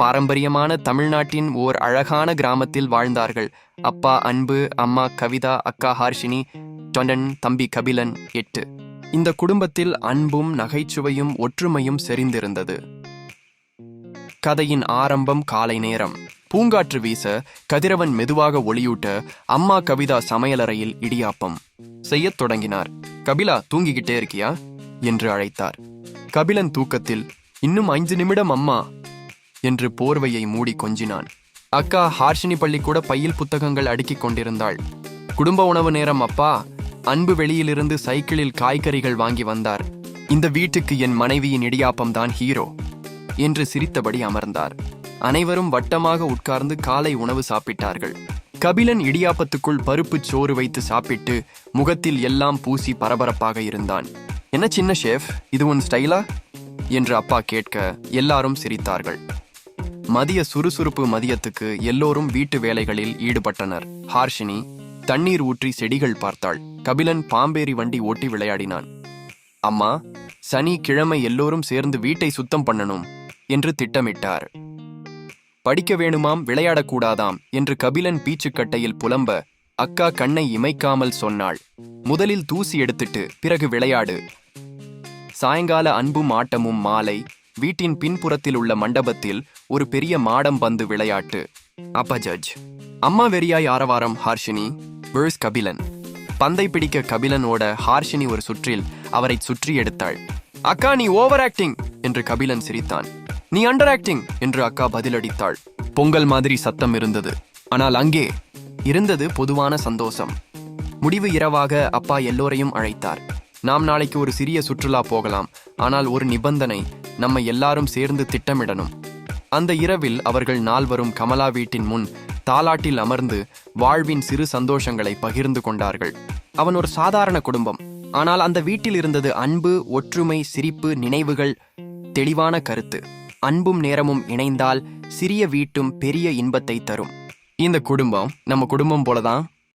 பாரம்பரியமான தமிழ்நாட்டின் ஓர் அழகான கிராமத்தில் வாழ்ந்தார்கள். அப்பா அன்பு அம்மா கவிதா அக்கா ஹார்ஷினி தொண்டன் தம்பி கபிலன் எட்டு. இந்த குடும்பத்தில் அன்பும் நகைச்சுவையும் ஒற்றுமையும் செறிந்திருந்தது. கதையின் ஆரம்பம் காலை நேரம். பூங்காற்று வீச கதிரவன் மெதுவாக ஒளியூட்ட அம்மா கவிதா சமையலறையில் இடியாப்பம். செய்யத் தொடங்கினார். கபிலா தூங்கிக்கிட்டே இருக்கியா? என்று அழைத்தார். கபிலன் தூக்கத்தில் இன்னும் ஐந்து நிமிடம் அம்மா. என்று போர்வையை மூடி கொஞ்சினான். அக்கா ஹார்ஷினி பள்ளி கூட பையில் புத்தகங்கள் அடுக்கிக் கொண்டிருந்தாள். குடும்ப உணவு நேரம் அப்பா. அன்பு வெளியிலிருந்து சைக்கிளில் காய்கறிகள் வாங்கி வந்தார். இந்த வீட்டுக்கு என் மனைவியின் இடியாப்பம் தான் ஹீரோ என்று சிரித்தபடி அமர்ந்தார். அனைவரும் வட்டமாக உட்கார்ந்து காலை உணவு சாப்பிட்டார்கள். கபிலன் இடியாப்பத்துக்குள் பருப்புச் சோறு வைத்து சாப்பிட்டு முகத்தில் எல்லாம் பூசி பரபரப்பாக இருந்தான். என்ன சின்ன ஷேஃப்? இது உன் ஸ்டைலா? என்று அப்பா கேட்க எல்லாரும் சிரித்தார்கள். மதிய சுறுசுறுப்பு மதியத்துக்கு எல்லோரும் வீட்டு வேலைகளில் ஈடுபட்டனர். ஹார்ஷினி தண்ணீர் ஊற்றி செடிகள் பார்த்தாள். கபிலன் பாம்பேரி வண்டி ஓட்டி விளையாடினான். அம்மா சனி கிழமை எல்லோரும் சேர்ந்து வீட்டை சுத்தம் பண்ணணும் என்று திட்டமிட்டார். படிக்க வேணுமாம் விளையாடக்கூடாதாம் என்று கபிலன் பீச்சுக்கட்டையில் புலம்ப அக்கா கண்ணை இமைக்காமல் சொன்னாள். முதலில் தூசி எடுத்துட்டு பிறகு விளையாடு. சாயங்கால அன்பும் ஆட்டமும் மாலை வீட்டின் பின்புறத்தில் உள்ள மண்டபத்தில் ஒரு பெரிய மாடம் பந்து விளையாட்டு. அப்பா ஜட்ஜ். அம்மா வெறியாய் ஆரவாரம் ஹார்ஷினி வேர்ஸ் கபிலன். பந்தை பிடிக்க கபிலனோட ஹார்ஷினி ஒரு சுற்றில் அவரை சுற்றி எடுத்தாள். அக்கா நீ ஓவர் ஆக்டிங் என்று கபிலன் சிரித்தான். நீ அண்டர் ஆக்டிங் என்று அக்கா பதிலடித்தாள். பொங்கல் மாதிரி சத்தம் இருந்தது. ஆனால் அங்கே இருந்தது பொதுவான சந்தோஷம். முடிவு இரவாக அப்பா எல்லோரையும் அழைத்தார். நாம் நாளைக்கு ஒரு சிறிய சுற்றுலா போகலாம். ஆனால் ஒரு நிபந்தனை நம்ம எல்லாரும் சேர்ந்து திட்டமிடணும். அந்த இரவில் அவர்கள் நால்வரும் கமலா வீட்டின் முன் தாலாட்டில் அமர்ந்து வாழ்வின் சிறு சந்தோஷங்களை பகிர்ந்து கொண்டார்கள். அவன் ஒரு சாதாரண குடும்பம். ஆனால் அந்த வீட்டில் இருந்தது அன்பு ஒற்றுமை சிரிப்பு நினைவுகள் தெளிவான கருத்து. அன்பும் நேரமும் இணைந்தால் சிறிய வீட்டும் பெரிய இன்பத்தை தரும். இந்த குடும்பம் நம்ம குடும்பம் போலதான்.